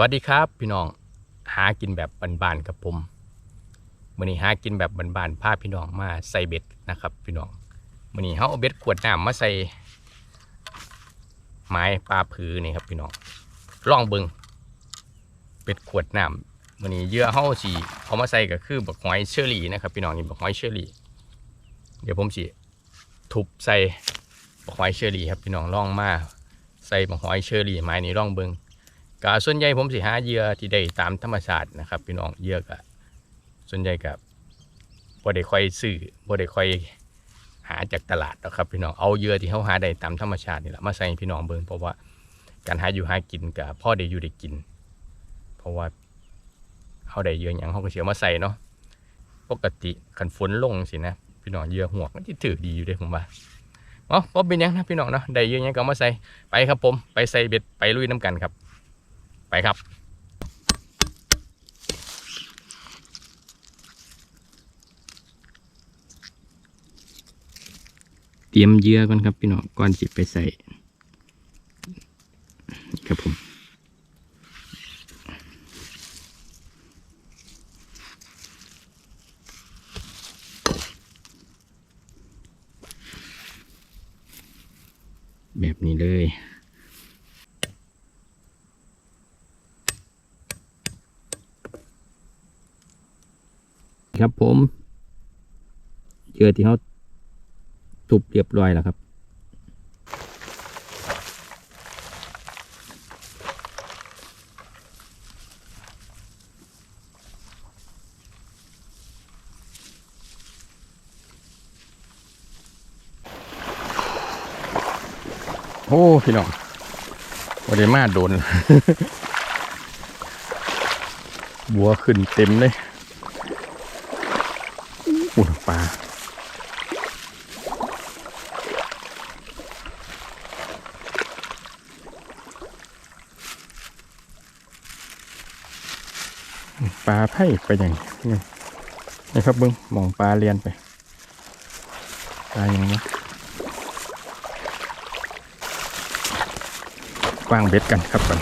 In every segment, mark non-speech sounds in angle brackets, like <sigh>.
วัสดีครับพี่น้องหากินแบบบานๆกับผมมื่อนี้หากินแบบบานๆพาพี่น้องมาใส่เบ็ดนะครับ พี่น้องมื่อนี้เขาเอาเบ็ดขวดน้ำมาใส่ไม้ปลาผือนี่ครับพี่น้องลองเบิงเบ็ดขวดน้ำมื่อนี้เหยื่อเขาสีเอามาใส่ก็คือบักหอยเชอรี่นะครับ พี่น้องนี่บักหอยเชอรี่ เดี๋ยวผมสิทุบใส่บักหอยเชอรี่ครับพี่น้องลองมาใส่บักหอยเชอรี่ไม้นี้ลองเบิง ก็ส่วนใหญ่ผมสิหาเหยื่อที่ได้ตามธรรมชาตินะครับพี่น้องเหยื่อก็ส่วนใหญ่กับบ่ได้ค่อยซื้อบ่ได้ค่อยหาจากตลาดหรอกครับพี่น้องเอาเหยื่อที่เขาหาได้ตามธรรมชาตินี่แหละมาใส่พี่น้องเบิ่งเพราะว่าการหาอยู่หากินกับพ่อได้อยู่ได้กิน เพราะว่าเขาได้เหยื่ออย่างเขาก็เสียมาใส่เนาะปกติคันฝนลงสินะพี่น้องเหยื่อหวกมันที่ถือดีอยู่เด้ผมว่าอ๋อบ่เป็นยังนะพี่น้องเนาะได้เยื่อหยังก็มาใส่ไปครับผมไปใส่เบ็ดไปลุยน้ำกันครับ ครับ เตรียมเยื่อก่อนครับพี่น้องก่อนจิไปใส่ครับผมแบบนี้เลย ครับผมเจอที่เขาทุบเรียบร้อยแล้วครับ โอ้พี่น้องวันนี้มาโดน บัวขึ้นเต็มเลย อุ่นปลาปลาไผ่ไปอย่างนี้นี่ครับเบิ้งมองปลาเรียนไปปลาอย่างนี้วางเบ็ดกันครับก่อน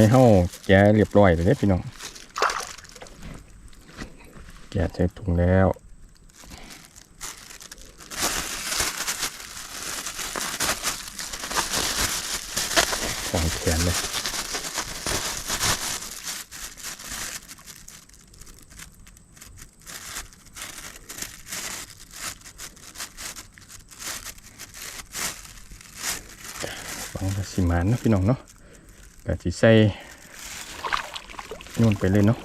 อยเฮาแกะเรียบร้อยเลยเด้อพี่น้อง แกะใส่ถุงแล้วสองแขนเลยฟังภาษีมานนะพี่น้องเนาะ ก็สิใส่นุ่นไปเลยเนาะ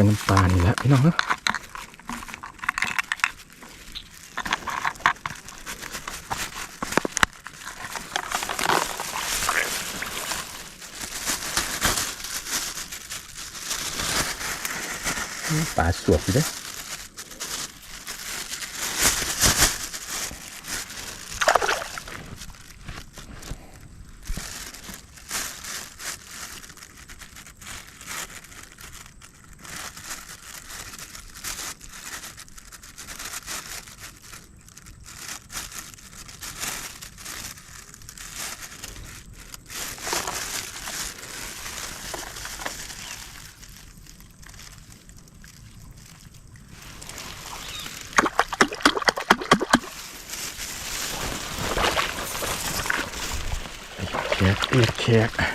กับน้ำปลานี่แหละพี่น้องนะปลาสวบอยู่เด้อแ kẹt dạ.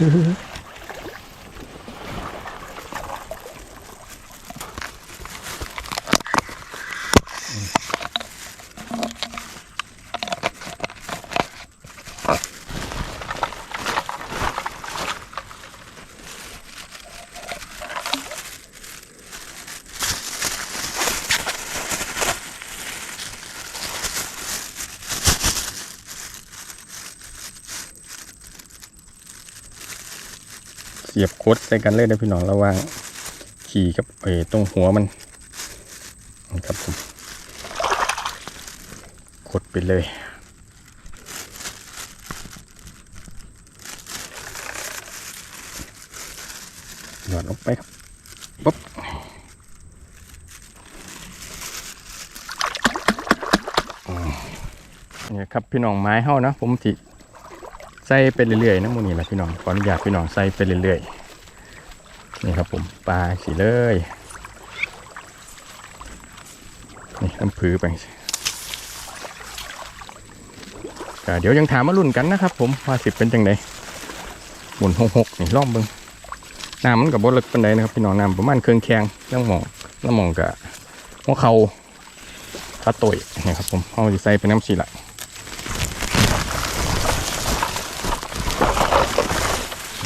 Mm-hmm. <laughs> คดใส่กันเลยนะพี่น้องระหว่างขี่กับเออตรงหัวมันนะครับผมกดไปเลยหยอดลงไปครับปุ๊บอืมนี่ยครับพี่น้องไม้เฮานะผมสิใส่ไปเรื่อยๆนะมูนี่แหละพี่น้องขออนุญาตพี่น้องใส่ไปเรื่อยๆ นี่ครับผมปลาสีเลยนี่น้ำผือไปเดี๋ยวยังถามมารุ่นกันนะครับ ผมว่าสิบเป็นจังไดหมุนหกหกนี่ล้อมเบิงน้ำมันกับบดเล็กปันไดนะครับพี่น้องน้ำประมาณเครื่องแข็งยังหมองแล้วหมองกับหัวเขาขาต่อยนี่ครับผมเอาใส่เป็นน้ำสีละ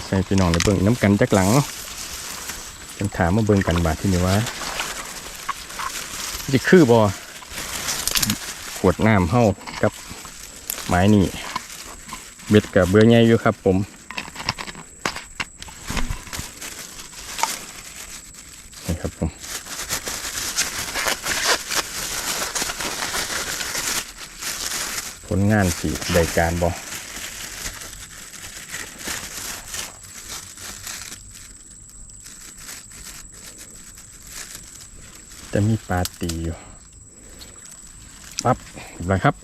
ใส่พี่น้องในเบิ่งน้ำกันจากหลังเนาะ เป็นถามมาเบิ่งกันบาดที่นี่ว่าจะคือบอขวดน้ำเฮากับไม้นี่เบ็ดกับเบื่อใหญ่อยู่ครับผมนี่ครับผมผลงานสีได้การบอ จะมีปลาตีอยู่ปั๊บเรียบร้อยครับ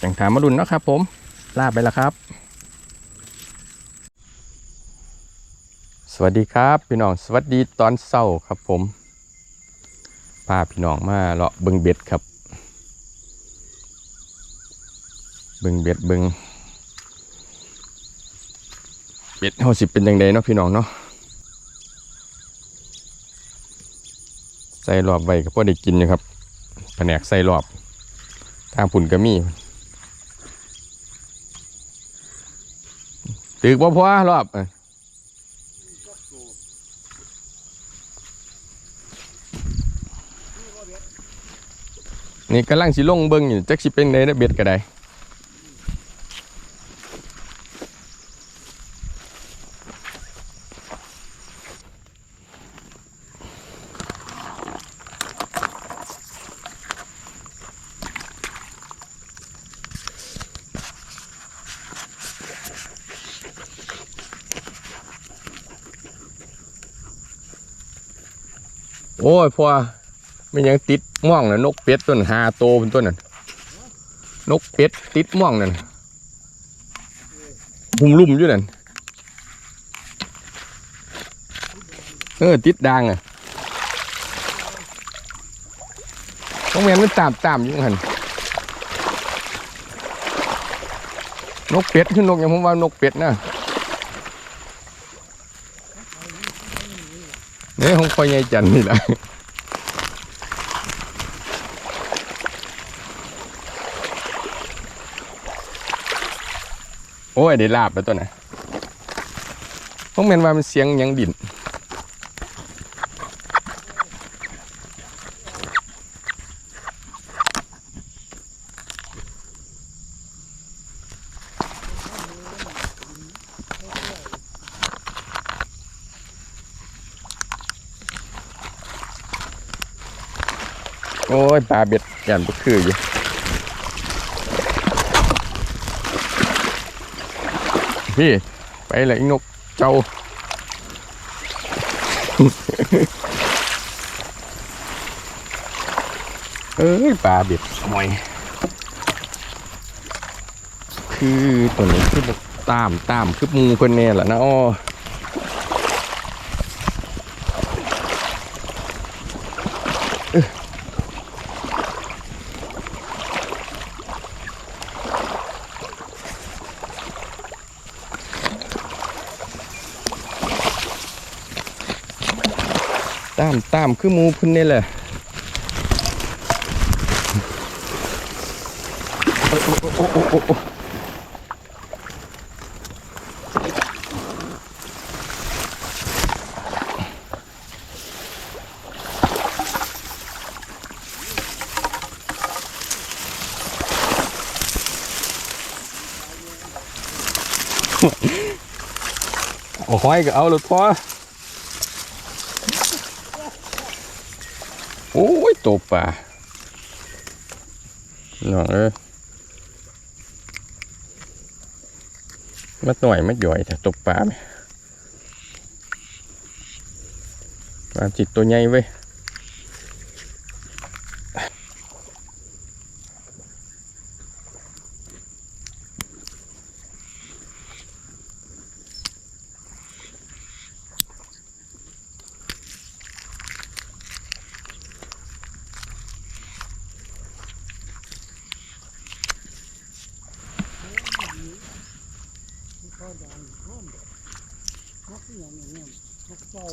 อย่างถามมาดุนนะครับผมลาไปแล้วครับ สวัสดีครับ พี่น้องสวัสดีตอนเศร้าครับผมพาพี่น้องมาเลาะเบิงเบ็ดครับ เบิงเบ็ดเบิงเบ็ดเฮาสิเป็นยังไงเนาะพี่น้องเนาะ ส่รอบไว้ก็พอได้กินนะครับแผนกใส่รอบทางผุ่นก็มีตึกบ่พอรอบนี่กำลังสิลงเบิ่งอยู่จักสิเป็นไดนะเบ็ดก็ได้ ยพอไม่ยังติดม่องนะนกเป็ดตัวนั้นหาโตเป็นตัวนั้นนกเป็ดติดม่องนั่นหุ่มลุ่มอยู่นั่นเออติดดังอะต้องแมนมันตามตามอยู่หันนกเป็ดคือนกอย่างผมว่านกเป็ดนะ เนี่ยของคอยใหญ่จันนี่แหละโอ้ยได้ลาบแล้วตัวน่ะพวกแมนว่ามันเสียงยังดิ่น โอ้ยปลาเบ็ดยันก็คืออยู่พี่ไปเลยนกเจ้าเอ้ยปลาเบ็ดมอย คือตัวนี้คือแบบตามตามคือมูคนเนี่ยแหละนะอ้อ ตามตามคือมูพิ่นนี่แหละโอ้โอ้โอ้โอ้โอ้โอ้โอ้หอยก็เอาเลยพอโอ้ย ตัวป่าหน้องเอ้ยมาหน่อยมัดหย่อยแต่ตกป่าไหมปลาจิตตัวใหญ่เว้ย ข้อดังข้อมนกอย่างนี้นกเจ้า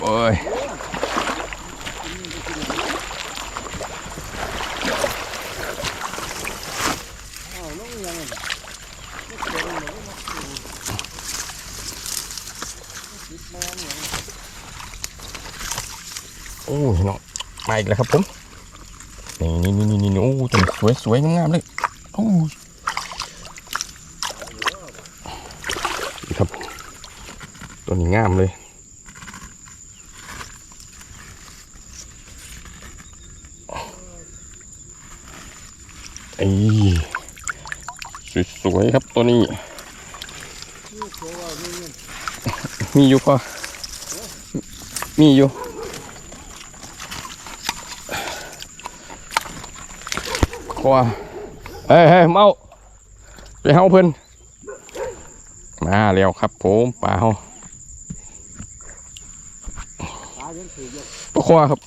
โอ้ย อ้าวนกอย่างนี้นกเจ้าเนี่ยนกตูติดแมงอย่างนี้ โอ้ยน้องมา อีกแล้วครับผม นี่นี่นี่นี่นี่โอ้ตัวสวยสวยงามๆเลยโอ้ครับ ตัวนี้งามเลยไอ้สวยๆครับตัวนี้ มีอยู่พอมีอยู่ ว่าเฮ้ยเฮ้ยเมาไปเฮาเพิ่นมาแล้วครับผมปลาเฮาปลาขวาครับ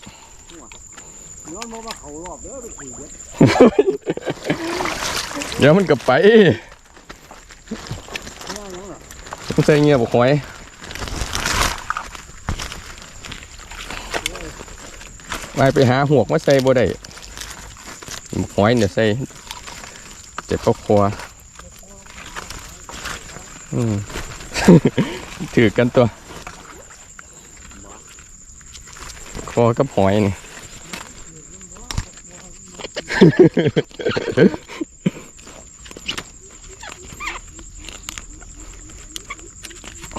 เดี๋ยวมันกลับไปต้องใส่เงียบหอยไปไปหาหวกมาใส่บ่ได้ บักหอยเนี่ยใส่เจ็บปลาขวาอืมถือกันตัวคอกับหอยนี่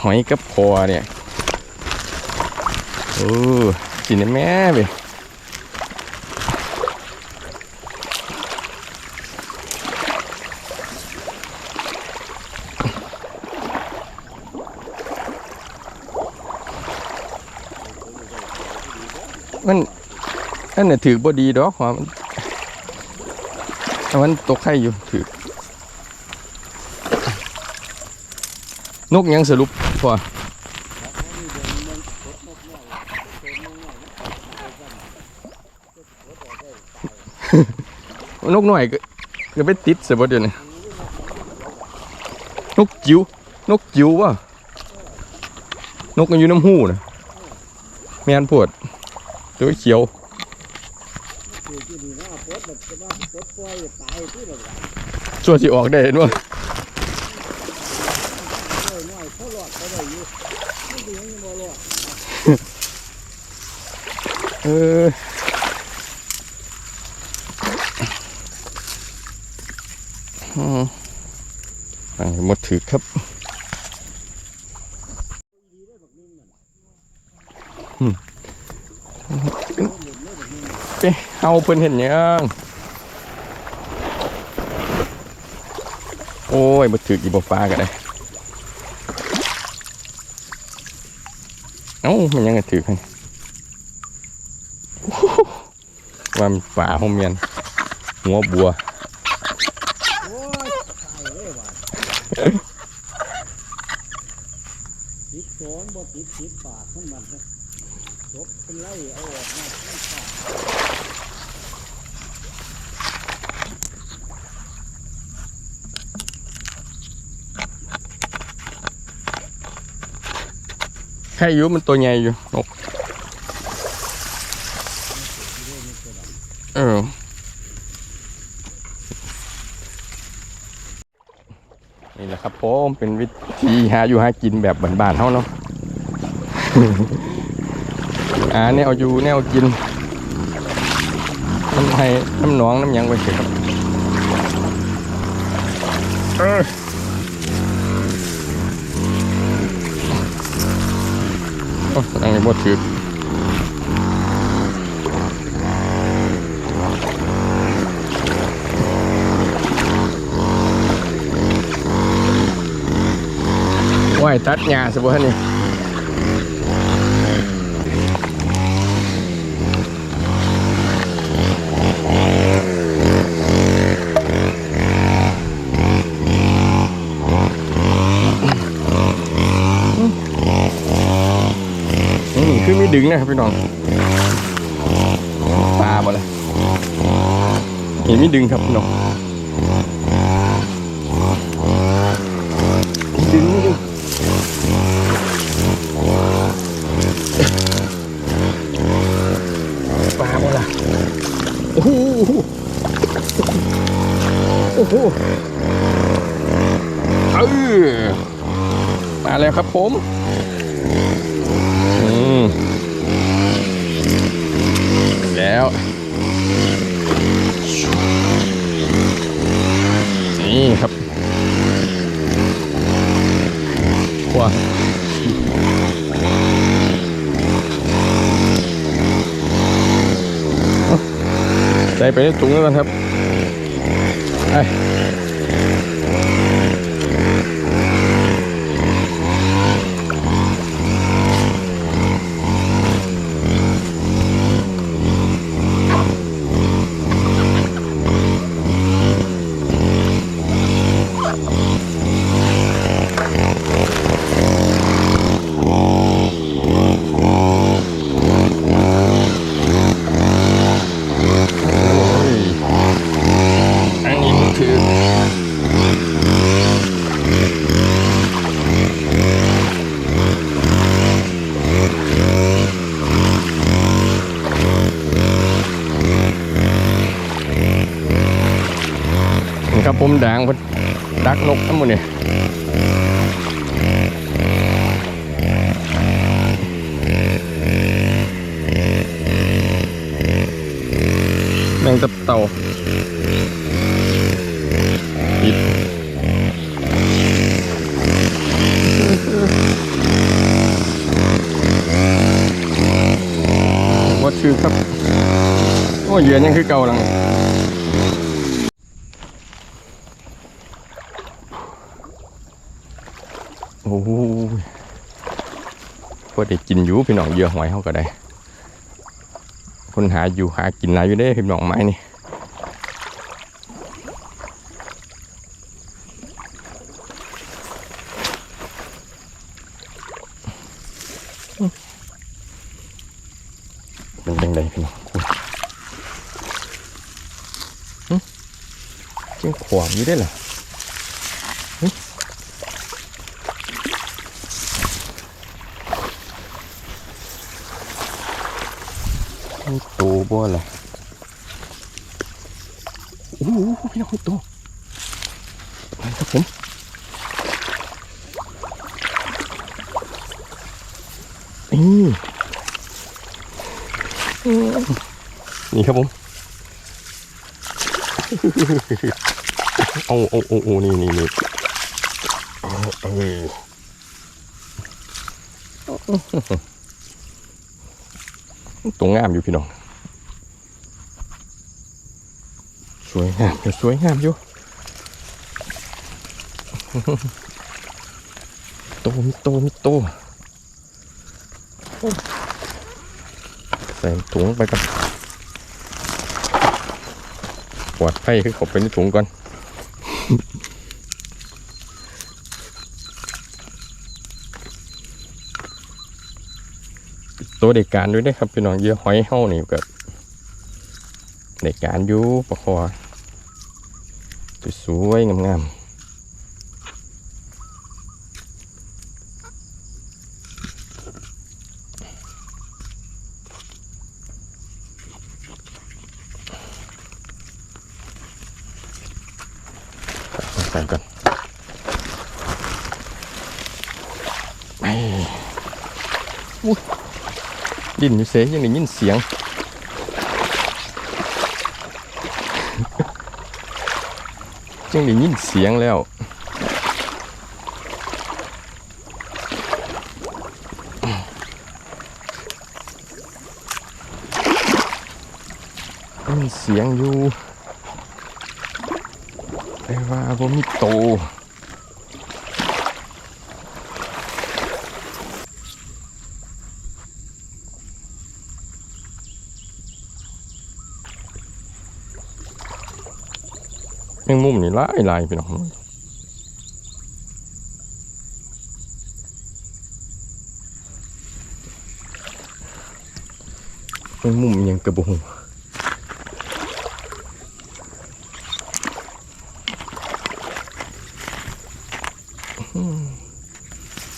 หอยกับคอเนี่ยโอ้กินได้แม่เว้ยันน่ะถือบ่ดีดอกหอมันมันตกไข่อยู่ถือนกยังสรุปพอนกหน่อยก็ก็ไปติดเสียบเดียวนี้นกจิ๋วนกจิ๋ววะนกมันอยู่น้ำหูนะแมนปวดตัวเขียว ถือที่นี่นะปดแบบจะว่าปดปล่อยตายที่แบบว่า ส่วนสิออกได้เห็นว่าปล่อยน้อยเขาหลอดเขาได้อยู่ไม่ดียังบ่หลอดเอออืมอ่าหมดถือครับอืมไปเอาเพิ่นเห็นยัง โอ้ยมาถืออีบฟ้ากันเลยเอ้ามันยังไงถือกันว่ามป่าห้องเมียนหัวบัว โอ้ยตายเลยว่ะติดสองบ่ติดติดปากของมันนะจบเป็นไล่เอาออกมาไม่ขาด รอยู่มันตัวใหญ่อยู่นกเออนี่แหละครับผมเป็นวิธีหาอยู่หากินแบบบ้านๆเฮาเนาะอ่าแนวอยู่แนวกินน้ำไห้น้ำหนองน้ำหยังไปเถอะครับ โอ้ยังไม่บดถือว่ายตัดหญ้าสิบ่ฮะนี่ ดึงนะครับพี่น้องปลาบ่เลยเห็นมีดึงครับพี่น้องดึงมีดึงปลาบ่ล่ะโอ้โหโอ้โหเออมาแล้วครับผม อืมแล้ว นี่ครับว้า ใส่ไปในถุงแล้วกันครับไป ครับผมด่างพดักนกทั้งหมดเนี่ยแมงตับเต่าปิดวัดชื่อครับ โอ้ยเหยือนยังคือเก่าหลัง โอ้โหพอได้กิน อยู่พี่น้องเหยื่อหอยเขาก็ได้ คนหาอยู่หากินหลายอยู่เด้พี่น้องไม้นี่เป็นยังไงพี่น้องหึยังขวางอยู่ได้เหรอ นี่ ตัวบ่อะไรโอ้โหพี่น้องตัวไปครับผมนี่นี่ครับผมเอาเอาเอาเอานี่นี่นี่เอาเอาตัวงามอยู่พี่น้อง สวยงามสวยงามอยู่โตมีโตมีโตใส่ถุงไปกันปลอดภัยคือเขบไปในถุงก่อนตัวเด็กการด้วยนะครับพี่น้องเยื่อหอยเฮ้านี่กับเด็กการอยู่ประคอ สวยๆงามๆใก่นดินอยู่เสียยังได้ยินเสียง จังได้ยินเสียงแล้วมีเสียงอยู่แต่ว่าบ่มีโต งมุมนี่ลายลายพี่น้องแมงมุมยังกระบุง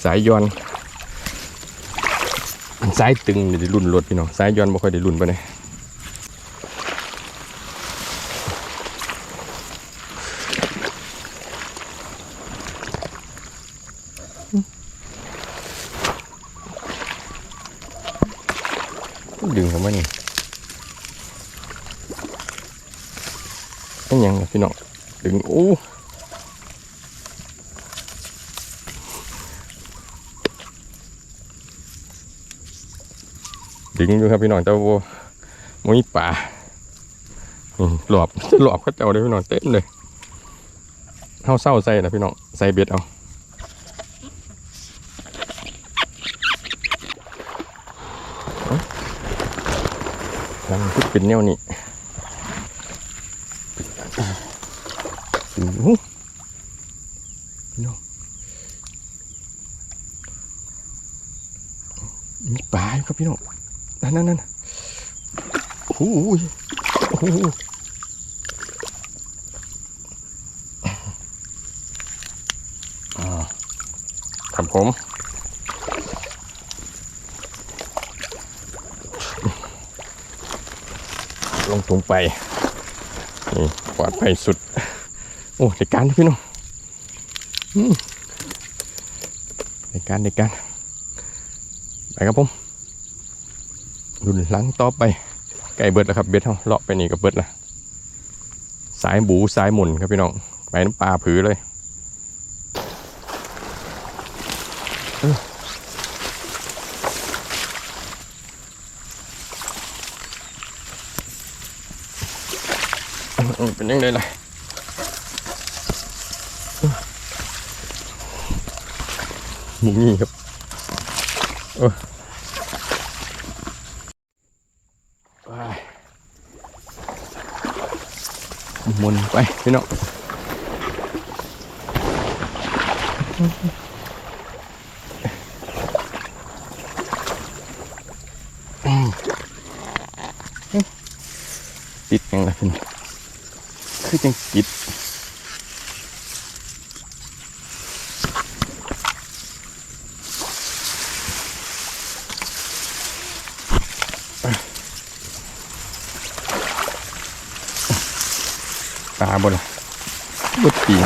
สายยอนอันสายตึงนี่ได้รุ่นรถพี่น้องสายย้อนบ่ค่อยได้รุ่นไปเนี่ยดึงเข้ามานี่เป็นหยังล่ะพี่น้องดึงโอ้ ดึ งอยู่ครับพี่น้องเจ้าโวมมีป่าหลอบหลอบเขาเจ้าเลยพี่น้องเต็มเลยเฮาเศร้าใส่นะพี่น้องใส่เบ็ดเอาลังพุดเป็นแนวนี้ดูพี่น้องมีปลาอยู่ครับพี่น้อง นั่นนั่นนั่นโอ้โหโอ้โหครับผมลงตรงไปนี่ปลอดภัยสุด โอ้ในการพี่น้องอืมในการในการไปครับผม รุ่นหลังต่อไปไก่เบิดแล้วครับเบ็ดเฮาเลาะไปนี่กับเบิดละสายบูสายหมุนครับพี่น้องไปน้ำปลาผือเลยเป็นยังไงล่ะหมุนี่ครับเออ ไปหมุนไป พี่น้องติดยังไงพี่น้องคือจังติด บ่ล่ะบ่ตี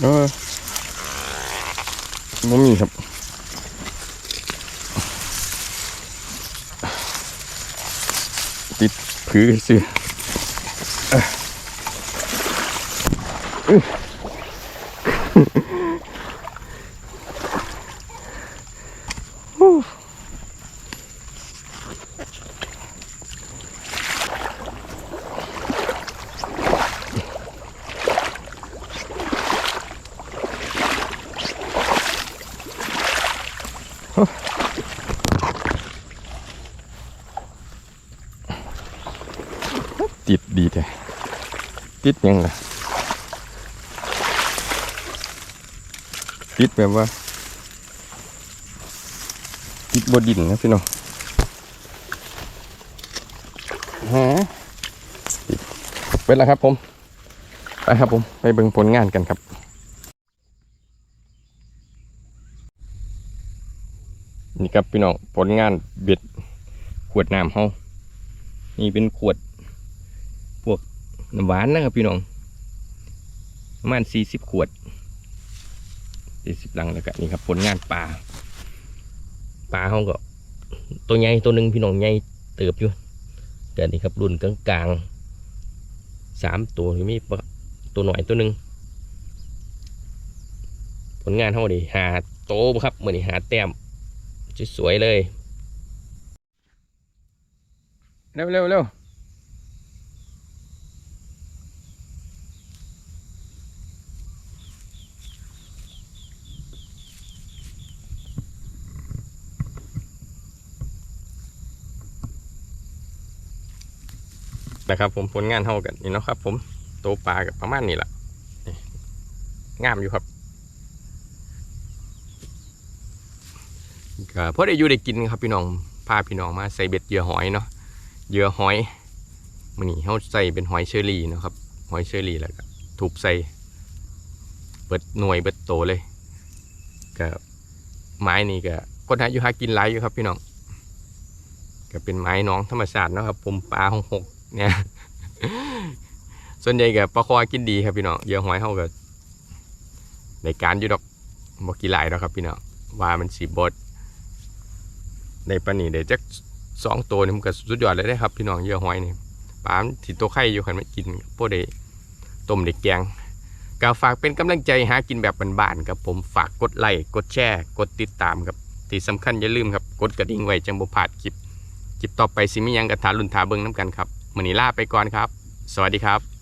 เออบ่มีครับติดผือซื้อเอ้ ติดดีแท้ติดยังล่ะติดแบบว่า ติดบดินนะพี่น้องฮะติดไปแล้วครับผม ไปครับผม ไปเบิ่งผลงานกันครับนี่ครับพี่น้องผลงานเบ็ดขวดน้ำเฮานี่เป็นขวด น้ำหวานนะครับพี่น้องประมาณสี่สิบขวดสี่สิบลังแล้วก็นี่ครับผลงานปลาปลาเขาก็ ตัวใหญ่ตัวหนึ่งพี่น้องใหญ่เติบอยู่แต่นี่ครับรุ่นกลางๆสามตัวที่มีตัวหน่อยตัวหนึ่งผลงานเขาดีหาโตครับเหมือนหาแต้มสวยๆเลย เร็วเร็วเร็ว นะครับ ผมผลงานเท่ากันนี่เนาะครับ ผมโตปลากับประมาณนี้แหละนี่งามอยู่ครับก็พอได้อยู่ได้กินครับพี่น้องพาพี่น้องมาใส่เบ็ดเหยื่อหอยเนาะเหยื่อหอยมันนี่เขาใส่เป็นหอยเชอรี่นะครับ หอยเชอรี่แล้วก็ถูกใส่เบิดหน่วยเบิดโตเลยก็ไม้นี่ก็คนหาอยู่หากินหลายอยู่ครับพี่น้องก็เป็นไม้น้องธรรมชาตินะครับ ผมปลาหงหก เนี่ยส่วนใหญ่ก็ปลาคอกินดีครับพี่น้องเยื่อหอยเขาก็ในการอยู่ดอกบ่กี่หลายดอกครับพี่น้องว่ามันสีบดในปลานี่เดี๋ยวจักสองตัวนี่มันก็สุดยอดเลยได้ครับ พี่น้องเยื่อหอยนี่ปลาที่ตัวไข่อยู่ขันไม่กินพวกเด็ต้มเด็กแกงก็ฝากเป็นกำลังใจหากินแบบบ้านๆครับผมฝากกดไลค์กดแชร์กดติดตามครับที่สำคัญอย่าลืมครับ กดกระดิ่งไว้จังบ่พลาดคลิปคลิปต่อไปสิมียังกระทารุ่นทาเบิ่งน้ำกันครับ มื้อนี้ลาไปก่อนครับ สวัสดีครับ